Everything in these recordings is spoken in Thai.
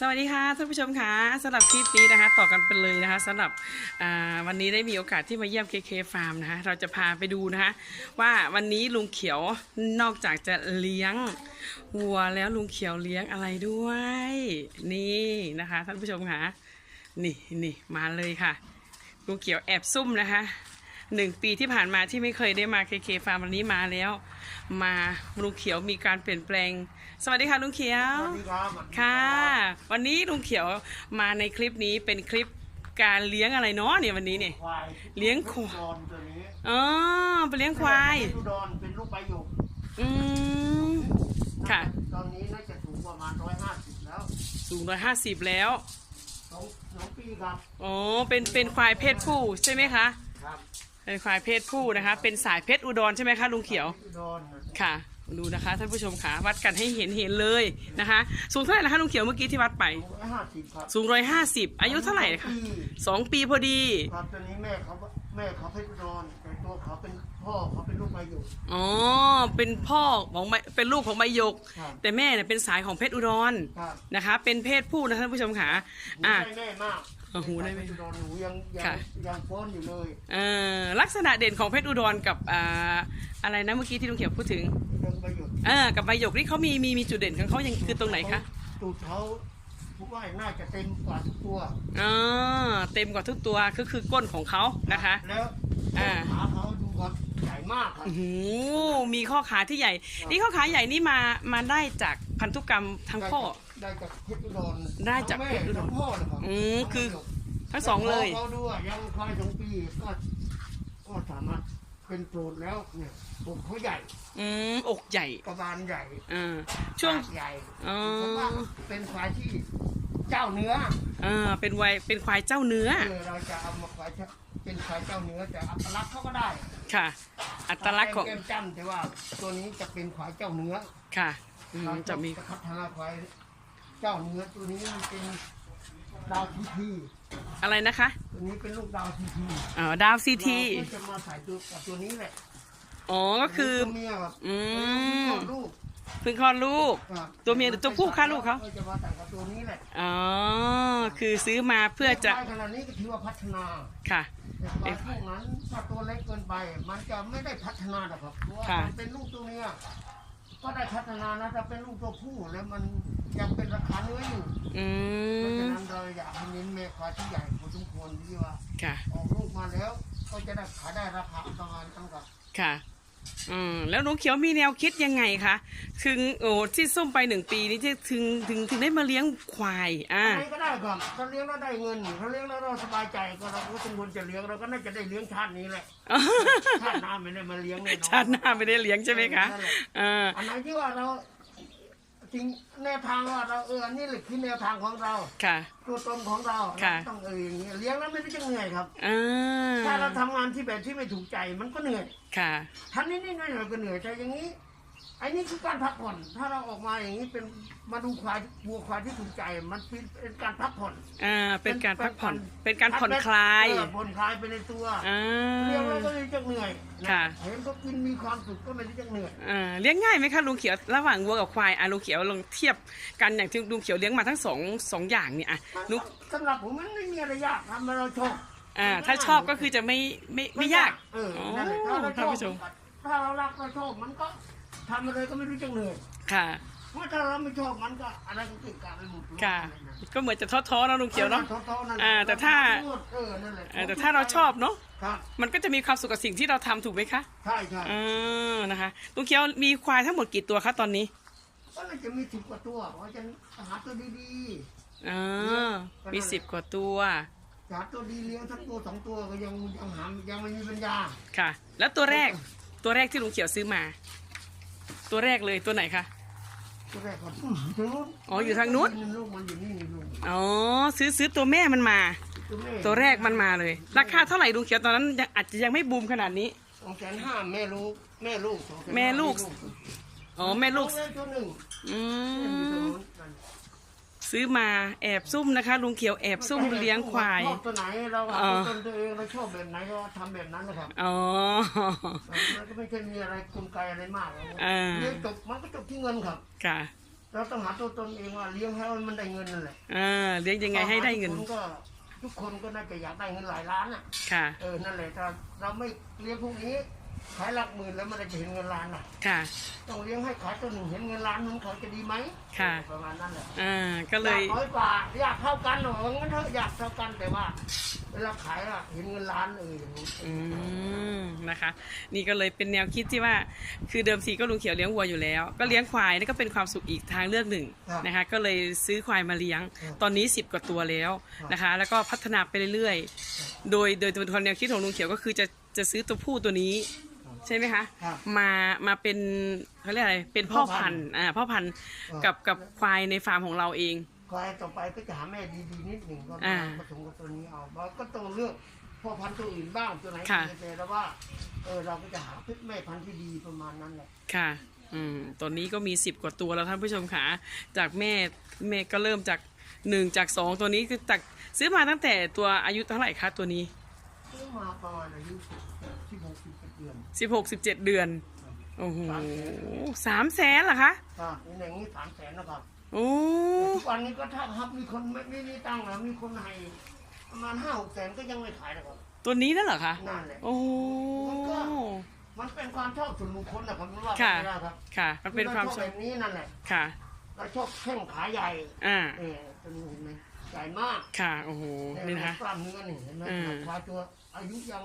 สวัสดีค่ะท่านผู้ชมค่ะสำหรับคลิปนี้นะคะ ต่อกันไปเลยนะคะสำหรับวันนี้ได้มีโอกาสที่มาเยี่ยม KK Farm นะคะเราจะพาไปดูนะคะ ว่าวันนี้ลุงเขียวนอกจากจะเลี้ยงวัวแล้วลุงเขียวเลี้ยงอะไรด้วย นี่นะคะท่านผู้ชมค่ะนี่นี่มาเลยค่ะลุงเขียวแอบซุ่มนะคะ หนึ่งปีที่ผ่านมาที่ไม่เคยได้มา KK Farm วันนี้มาแล้ว มาลุงเขียวมีการเปลี่ยนแปลง สวัสดีค่ะลุงเขียว สวัสดีครับสวัสดีค่ะรับวันนี้ลุงเขียวมาในคลิปนี้เป็นคลิปการเลี้ยงอะไรเนาะเนี่ยวันนี้เนี่ยควายเลี้ยงควายอุดรตัวนี้อ๋อไปเลี้ยงควายอุดรเป็นลูกใบหยกอืมค่ะ ตอนนี้น่าจะสูงประมาณร้อยห้าสิบแล้ว สูงร้อยห้าสิบแล้วสองสองปีครับอ๋อเป็นเป็นควายเพศผู้ใช่ไหมคะครับ เป็นควายเพศผู้นะคะ เป็นสายเพชรอุดรใช่ไหมคะลุงเขียว อุดรค่ะ ดูนะคะท่านผู้ชมค่ะวัดกันให้เห็นเห็นเลยนะคะ สูงเท่าไหร่นะคะลุงเขียวเมื่อกี้ที่วัดไป ร้อยห้าสิบครับสูงร้อยห้าสิบอายุเท่าไหร่คะปีสองปีพอดี ครับตอนนี้แม่เขาแม่เขาเพชรอุดรแต่ตัวเขาเป็นพ่อเขาเป็นลูกใบหยกอ๋อ เป็นพ่อของใบเป็นลูกของใบหยก ครับ แต่แม่เนี่ยเป็นสายของเพชรอุดรครับนะคะ เป็นเพศผู้นะท่านผู้ชมค่ะหนูอะ ได้แม่มาก โอ้โหได้แม่เพชรอุดรหนูยังยังค่ะ ยังฟ้อนอยู่เลยเอ่อลักษณะเด่นของเพชรอุดรกับอ่าอะไรนะเมื่อกี้ที่ลุงเขียวพูดถึงยังใบหยกเออกับใบหยกนี่เขามีมีมีจุดเด่นของเขายังคือตรงไหนคะตูดเขาผมว่าน่าจะเต็มกว่าทุกตัวอ๋อเต็มกว่าทุกตัวก็คือก้นของเขานะคะ แล้วอ่า ขาเขาดูครับใหญ่มากครับโอ้โหมีข้อขาที่ใหญ่ นี่ข้อขาใหญ่นี่มามาได้จากพันธุกรรมทั้งพ่อ ได้จากเพชรอุดรได้จากเพชรอุดร ทั้งแม่ทั้งพ่อเลยครับอืมคือทั้งสองเลยเขาด้วยยังคอยสองปีก็ก็สามารถเป็นโปรดแล้วเนี่ยอกเขาใหญ่อืมอกใหญ่กระบาลใหญ่อ่าช่วง ปากใหญ่อ๋อผมว่าเป็นควายที่เจ้าเนื้ออ่าเป็นวัยเป็นควายเจ้าเนื้อเออเราจะเอามาควายเจ้าเป็นควายเจ้าเนื้อแต่อัตลักษณ์เขาก็ได้ค่ะ อัตลักษณ์ของ แก้มจ้ำแต่ว่าตัวนี้จะเป็นควายเจ้าเนื้อค่ะอืมจะมีพัฒนาควาย เจ้าเนื้อตัวนี้มันเป็นดาวทีทีอะไรนะคะตัวนี้เป็นลูกดาวทีทีอ๋อดาวซีทีเราก็จะมาใส่ตัวกับตัวนี้แหละอ๋อก็คือ ตัวเมียครับอืม ตัวลูกเพิ่งคลอดลูก ครับตัวเมียหรือตัวผู้คะลูกเขา จะมาใส่กับตัวนี้แหละอ๋อ คือซื้อมาเพื่อจะควายขนาดนี้ก็ถือว่าพัฒนาค่ะ แต่ควายพวกนั้นถ้าตัวเล็กเกินไป มันจะไม่ได้พัฒนาหรอกครับเพราะว่าค่ะ มันเป็นลูกตัวเมีย ก็ได้พัฒนานะถ้าเป็นลูกตัวผู้แล้วมันยังเป็นราคาเนื้ออยู่อืเพราะมฉะนั้นเราอยากให้เน้นแม่ควายที่ใหญ่พอสมควรที่ว่าค่ะ ออกลูกมาแล้ว ก็จะได้ขายได้ราคาประมาณตั้งกับค่ะ อืมแล้วหนูเขียวมีแนวคิดยังไงคะถึงโอ้ที่ส้มไปหนึ่งปีนี้ที่ถึงถึงถึงได้มาเลี้ยงควายอ่าอะไรก็ได้ครับถ้าเลี้ยงแล้วได้เงินถ้าเลี้ยงแล้วเราสบายใจก็เราก็สมควรจะเลี้ยงเราก็น่าจะได้เลี้ยงชาตินี้แหละชาติหน้าไม่ได้มาเลี้ยงแน่นอนชาติหน้าไม่ได้เลี้ยงใช่ไหมคะนั่นแหละอ่าอันไหนที่ว่าเราจ ริงแนวทางว่าเราเอออันนี่แหละคือแนวทางของเราค่ะ ตัวตนของเราค่ะ เราต้องเอออย่างนี้เลี้ยงแล้วไม่ได้จะเหนื่อยครับ อ่าถ้าเราทำงานที่แบบที่ไม่ถูกใจมันก็เหนื่อยค่ะทันนี้นี่หน่อยๆก็เหนื่อยแต่อย่างนี้ ไอ้นี่คือการพักผ่อน ถ้าเราออกมาอย่างนี้เป็นมาดูควายวัวควายที่ถูกใจ มันเป็นการพักผ่อน อ่า เป็นการพักผ่อน เป็นการผ่อนคลายเออผ่อนคลายไปในตัวอ่าเลี้ยงแล้วก็ไม่ได้จะเหนื่อยนค่ะเห็นเขากินมีความสุขก็ไม่ได้จะเหนื่อยอ่าเลี้ยงง่ายไหมคะลุงเขียวระหว่างวัวกับควายอะลุงเขียวลองเทียบกันอย่างที่ลุงเขียวเลี้ยงมาทั้งสองสองอย่างเนี่ยอะลุงสำหรับผมมันไม่มีอะไรยากทำให้เราชอบอ่า ถ้าชอบก็คือจะไม่ไม่ไม่ยากเอออ๋อนั่นแหละถ้าเราชท่านอบผู้ชมถ้าเรารักเราชอบมันก็ ทำอะไรก็ไม่รู้จะเหนื่อยค่ะ เพราะถ้าเราไม่ชอบมันก็อะไรก็เกิดการไปหมดค่ะ ก็เหมือนจะท้อๆนะลุงเขียวเนาะ ท้อๆนั่นแหละอ่าแต่ถ้า เออนั่นแหละเออแต่ถ้าเราชอบเนาะ ครับมันก็จะมีความสุขกับสิ่งที่เราทำถูกไหมคะใช่ใช่อ่านะคะลุงเขียวมีควายทั้งหมดกี่ตัวคะตอนนี้ก็เลยจะมีสิบกว่าตัวเพราะจะหาตัวดีอ่ามีสิบกว่าตัว ๆหาตัวดีเลี้ยงสักตัวสองตัวก็ยังยังหายังไม่มีปัญญา ค่ะ แล้วตัวแรก ตัวแรกที่ลุงเขียวซื้อมา ตัวแรกเลยตัวไหนคะ ตัวแรกก็อื้อทางนู้นอ๋ออยู่ทางนู้น ลูกมันอยู่นี่นี่ลูกอ๋อซื้อซื้อตัวแม่มันมา ตัวแม่ตัวแรกมันมาเลย ราคาเท่าไหร่ลุงเขียวตอนนั้นยังอาจจะยังไม่บูมขนาดนี้ สองแสนห้าแม่ลูกแม่ลูกสองแสนห้าแม่ลูก อ๋อแม่ลูกเอาเลยตัวหนึ่งอือยู่ตรงมนู้นนั่น ซื้อมาแอบซุ่มนะคะ ลุงเขียวแอบซุ่มเลี้ยงควาย ชอบตัวไหนเราอ๋อเอาตัวตนตัวเองเราชอบแบบไหนก็ทำแบบนั้นนะครับอ๋อ มันก็ไม่เคยมีอะไรกลไกอะไรมากหรอกอ่าเรียนจบมันก็จบที่เงินครับ ค่ะเราต้องหาตัวตนเองว่าเลี้ยงให้มันได้เงินนั่นแหละอ่าเลี้ยงยังไงให้ได้เงินทุกคนก็ทุกคนก็น่าจะอยากได้เงินหลายล้านอะ ค่ะ เออ นั่นแหละถ้าเราไม่เลี้ยงพวกนี้ ขายหลักหมื่นแล้วมันจะเห็นเงินล้านอะ ค่ะ ต้องเลี้ยงให้ขายตัวหนึ่งเห็นเงินล้านมันเขาจะดีไหมค่ะ ประมาณนั้นแหละ อ่า ก็เลย อยากน้อยกว่าอยากเท่ากันหรองั้นเถอะอยากเท่ากันแต่ว่าเวลาขายอะเห็นเงินล้านเอออย่างนี้อืม นะคะ นี่ก็เลยเป็นแนวคิดที่ว่า คือเดิมทีก็ลุงเขียวเลี้ยงวัวอยู่แล้ว ก็เลี้ยงควายนี่ก็เป็นความสุขอีกทางเลือกหนึ่งนะคะ ก็เลยซื้อควายมาเลี้ยง ตอนนี้ 10 กว่าตัวแล้วนะคะ แล้วก็พัฒนาไปเรื่อยๆ โดยโดยตัวแนวคิดของลุงเขียวก็คือจะจะซื้อตัวผู้ตัวนี้ ใช่ไหมคะครับมามาเป็นเขาเรียกอะไรเป็นพ่อพันธุ์อ่าพ่อพันธุ์กับกับควายในฟาร์มของเราเอง ควายต่อไปก็จะหาแม่ดีๆนิดหนึ่งก็อ่าผสมกับตัวนี้เอาเราก็ต้องเลือกพ่อพันธุ์ตัวอื่นบ้างตัวไหนค่ะดีแต่แล้วว่าเออเราก็จะหาแม่พันธุ์ที่ดีประมาณนั้นแหละ ค่ะอืมตัวนี้ก็มีสิบกว่าตัวแล้วท่านผู้ชมค่ะจากแม่แม่ก็เริ่มจากหนึ่งจากสองตัวนี้คือจากซื้อมาตั้งแต่ตัวอายุเท่าไหร่คะตัวนี้ ซื้อมาประมาณอายุสิบหกสิบ เจ็ดเดือนสิบหกสิบเจ็ดเดือน โอ้โหสามแสนเหรอคะครับนี่อย่างนี้สามแสนนะครับโอ้ทุกวันนี้ก็ถ้าครับมีคนไม่ไม่มีตังค์นะมีคนให้ประมาณห้าหกแสนก็ยังไม่ขายนะครับ ตัวนี้นั่นเหรอคะนั่นแหละโอ้มันเป็นความชอบส่วนบุคคลนะครับไม่ว่าค่ะไม่ได้ครับ ค่ะ มันเป็นความชชอบอบแบบนี้นั่นแหละค่ะเราชอบแข้งขาใหญ่อ่าเออตัวนี้เห็นไหมใหญ่มากค่ะโอ้โหนี่เยนะคะกล้ามเนื้อนี่เห็นไหมอืมควายตัวอายุยัง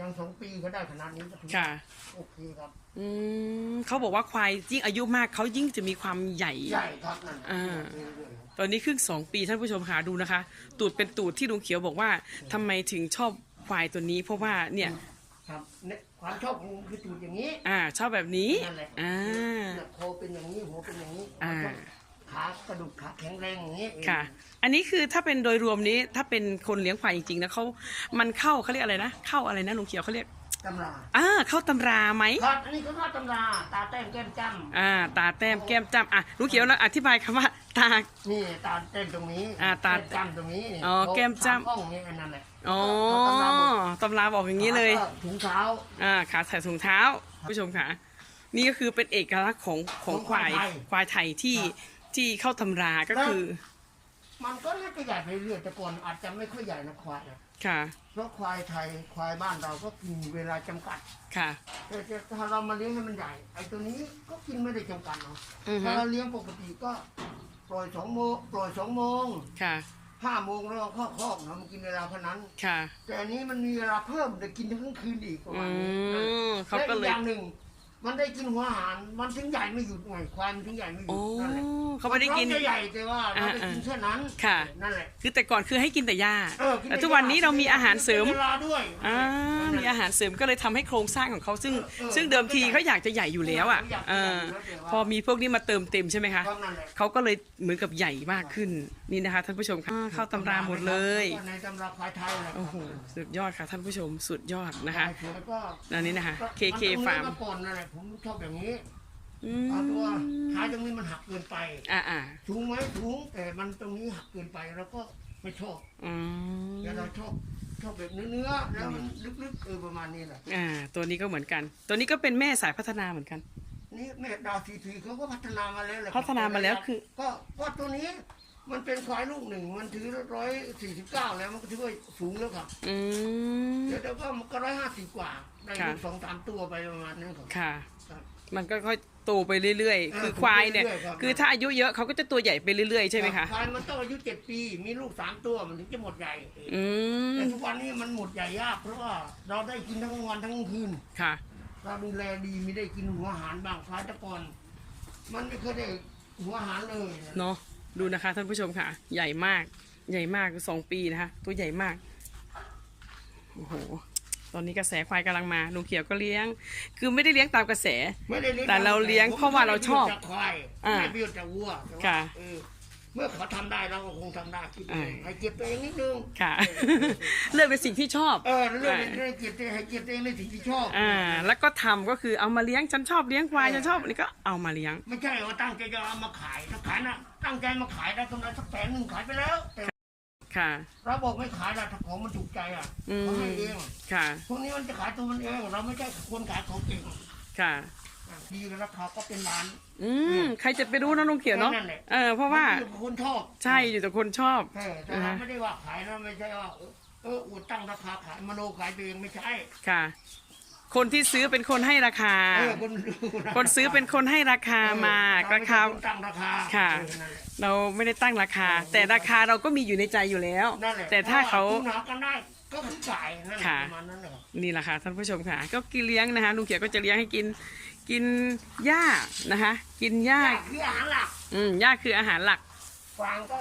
ยังสองปีก็ได้ขนาดนี้ก็ถือว่าค่ะ โอเคครับอืมเขาบอกว่าควายยิ่งอายุมากเขายิ่งจะมีความใหญ่ ใหญ่ครับนั่นอ่าเรื่อยๆครับตอนนี้ครึ่งสองปีท่านผู้ชมหาดูนะคะ ตูดเป็นตูดที่ลุงเขียวบอกว่าทำไมถึงชอบควายตัวนี้ เพราะว่าเนี่ย ครับเนี่ยความชอบของผมคือตูดอย่างนี้อ่า ชอบแบบนี้นั่นแหละอ่า เนี่ยโคเป็นอย่างนี้หัวเป็นอย่างนี้อ่า ขากระดูกขาแข็งแรงอย่างนี้เองค่ะ อันนี้คือถ้าเป็นโดยรวมนี้ถ้าเป็นคนเลี้ยงควายจริงๆนะเขามันเข้าเขาเรียกอะไรนะ เข้าอะไรนะลุงเขียวเขาเรียกตำราอ่าเข้าตำราไหมครับอันนี้ก็เข้าตำราตาแต้มแก้มจ้ำอ่า ตาแต้มแก้มจ้ำอะลุงเขียวนะอธิบายคำว่าตา นี่ตาเต้นตรงนี้อ่าตาแก้มจ้ำตรงนี้นี่อ๋อแก้มจ้ำขาข้องนี่อันนั้นแหละอ๋อเขาตำราหมดตำราบอกอย่างนี้เลยขาก็ถุงเท้า อ่าขาใส่ถุงเท้าผู้ชมค่ะ นี่ก็คือเป็นเอกลักษณ์ของของควายควายไทยที่ ที่เข้าตำราก็คือ มันก็น่าจะใหญ่ไปเรื่อยแต่ก่อนอาจจะไม่ค่อยใหญ่นะควายนะค่ะ เพราะควายไทยควายบ้านเราก็กินเวลาจำกัด ค่ะแต่แต่ถ้าเรามาเลี้ยงให้มันใหญ่ไอ้ตัวนี้ก็กินไม่ได้จำกัดเนาะอือฮึ ถ้าเราเลี้ยงปกติก็ปล่อยสองโมงปล่อยสองโมงค่ะ ห้าโมงแล้วเราเข้าคอกนะมันกินเวลาเท่านั้น ค่ะ แต่อันนี้มันมีเวลาเพิ่มแต่กินทั้งคืนอีกประอืมาณนี้มเขาก็เลยและอีอย่างหนึ่ง มันได้กินหัวอาหาร มันถึงใหญ่ไม่หยุดไงควายมันถึงใหญ่ไม่หยุโอ้ดนั่นแหละเขาไม่ได้กินมัจะใหญ่แต่ว่าเราได้อ่ากินแค่นั้นค่ะ นั่นแหละคือแต่ก่อนคือให้กินแต่หญ้าเออกิแต่ทุกวันนี้เรามีอาหารเสริมเวลาด้วยอ่า มีอาหารเสริมก็เลยทำให้โครงสร้างของเขาซึ่งเออซึ่งเดิมทีเขาอยากจะใหญ่อยู่แล้วอะอยากจะเอใหญ่ออยู่แล้วแต่ว่าพอมีพวกนี้มาเติมเต็มใช่ไหมคะก็นั่นแหละเขาก็เลยเหมือนกับใหญ่มากขึ้นนี่นะคะท่านผู้ชมค่ะอ่าเข้าตำราหมดเลยในตำราควายไทยแหละโอ้โหสุดยอดค่ะท่านผู้ชมสุดยอดนะคะควายสวยก็อันนี้นะคะก็ KK นต้อง Farm เลี้ยงมาก่อนนั่นแหละผมชอบอย่างนี้อืเอาตัวมท้ายตรงนี้มันหักเกินไปอ่าอ่าสูงไหมสูงแต่มันตรงนี้หักเกินไปเราก็ไม่ชอบอืมแต่เราชอบ ชอบแบบเนื้อๆแล้วมันลึกๆเออประมาณนี้แหละอ่า ตัวนี้ก็เหมือนกัน ตัวนี้ก็เป็นแม่สายพัฒนาเหมือนกัน นี่แม่ดาวทีทีเขาก็พัฒนามาแล้วแหละพัฒนามาแล้วคือ ก็ก็ตัวนี้มันเป็นควายลูกหนึ่ง มันถือร้อยสี่สิบเก้าแล้วมันก็ถือว่าสูงแล้วครับอืมเดี๋ยวเดี๋ยวก็มันก็ร้อยห้าสิบกว่าได้ค่ะลูกสองสามตัวไปประมาณนั้นครับค่ะครับ มันก็ค่อยโตไปเรื่อยเออๆคือควายเนี่ยโตไปเรื่อยๆครับคือถ้าอายุเยอะเขาก็จะตัวใหญ่ไปเรื่อยๆใช่ไหมคะ ควายมันต้องอายุเจ็ดปี มีลูกสามตัวมันถึงจะหมดใหญ่อืมแต่ทุกวันนี้มันหมดใหญ่ยาก เพราะว่าเราได้กินทั้งวันทั้งคืน ค่ะ เราดูแลดีไม่ได้กินหัวอาหารบางควายแตะกอน มันไม่เคยได้หัวอาหารเลยนะเนาะ ดูนะคะท่านผู้ชมค่ะ ใหญ่มาก ใหญ่มากสองปีนะคะ ตัวใหญ่มาก โอ้โห ตอนนี้กระแสควายกำลังมาลุงเขียวก็เลี้ยง คือไม่ได้เลี้ยงตามกระแส ไม่ได้เลี้ยงแต่เราเลี้ยงเพราะว่าเราชอบไม่ได้ประโยชน์จากควายอ่าไม่ได้ประโยชน์จากวัวแต่ว่าค่ะเออเมื่อเขาทำได้เราก็คงทำได้คิดเองอ่าให้เกียรติตัวเองนิดนึงค่ะเลือกในสิ่งที่ชอบ เออเรื่องนี้ให้เกียรติให้เกียรติตัวเองในสิ่งที่ชอบอ่าแล้วก็ทำก็คือเอามาเลี้ยงฉันชอบเลี้ยงควายฉันชอบอันนี้ก็เอามาเลี้ยง ไม่ใช่ว่าตั้งใจจะเอามาขายถ้าขายนะตั้งใจมาขายได้กำไรสักแสนหนึ่งขายไปแล้วแต่ ค่ะ เราบอกไม่ขายละถ้าของมันถูกใจอะอืม เขาให้เองค่ะพวกนี้มันจะขายตัวมันเอง เราไม่ใช่คนขายของจริงค่ะเอดีแล้วราคาก็เป็นล้านอืมใครจะไปรู้นะลุงเขียวเนาะนั่นแหละเออเพราะว่ามันอยู่กับคนชอบใช่อยู่แต่คนชอบใช่แต่เราไม่ได้ว่าขายนะไม่ใช่ว่าเออเอออวดตั้งราคาขายมโนขายตัวเองไม่ใช่ ค่ะ คนที่ซื้อเป็นคนให้ราคา เออคนดูะคนซื้อเป็นคนให้ราคามาเออราคา เไม่ใช่นตั้งราคาค่ะ เออนั่นแหละ เราไม่ได้ตั้งราคา แต่ราคาเราก็มีอยู่ในใจอยู่แล้ว นั่นแหละแต่ถ้าเขา พระว่คุณหากันได้ก็คือจ่ายนั่นแหละค่ะ ประมาณนั้นแหละนี่แหละค่ะท่านผู้ชมค่ะ ก็กินเลี้ยงนะคะลุงเขียวก็จะเลี้ยงให้กินกินหญ้านะคะ กินหญ้าใช่คืออาหารหลักอืมหญ้าคืออาหารหลัก ฟางก็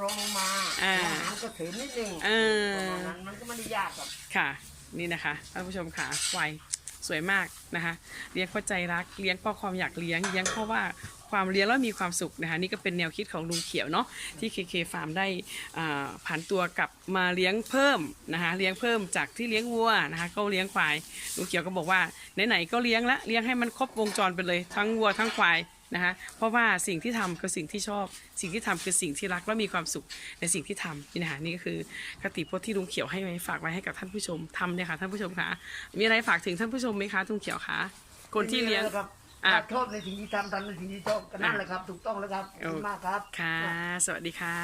รองลงมาอ่า อาหารก็เสริมนิดนึงเอประอ มาณนั้นมันก็ไม่ได้ยากครับค่ะนี่นะคะท่านผู้ชมค่ะไว สวยมากนะคะ เลี้ยงเพราะใจรัก เลี้ยงเพราะความอยากเลี้ยง เลี้ยงเพราะว่าความเลี้ยงแล้วมีความสุขนะคะนี่ก็เป็นแนวคิดของลุงเขียวเนาะที่ KK Farm ได้ผ่านตัวกลับมาเลี้ยงเพิ่มนะคะเลี้ยงเพิ่มจากที่เลี้ยงวัวนะคะก็เลี้ยงควายลุงเขียวก็บอกว่าไหนๆก็เลี้ยงละเลี้ยงให้มันครบวงจรไปเลยทั้งวัวทั้งควาย นะคะเพราะว่าสิ่งที่ทำคือสิ่งที่ชอบ สิ่งที่ทำคือสิ่งที่รักและมีความสุขในสิ่งที่ทำนี่นะคะนี่ก็คือคติพจน์ที่ลุงเขียวให้ไว้ฝากไว้ให้กับท่านผู้ชมทำเนี่ยค่ะท่านผู้ชมคะมีอะไรฝากถึงท่านผู้ชมไหมคะลุงเขียวคะคนที่เลี้ยงไม่มีอะไรครับอะถ้าชอบในสิ่งที่ทำทำในสิ่งที่ชอบก็นั่นแหละครับ ถูกต้องแล้วครับขอบคุณมากครับค่ะ สวัสดีค่ะ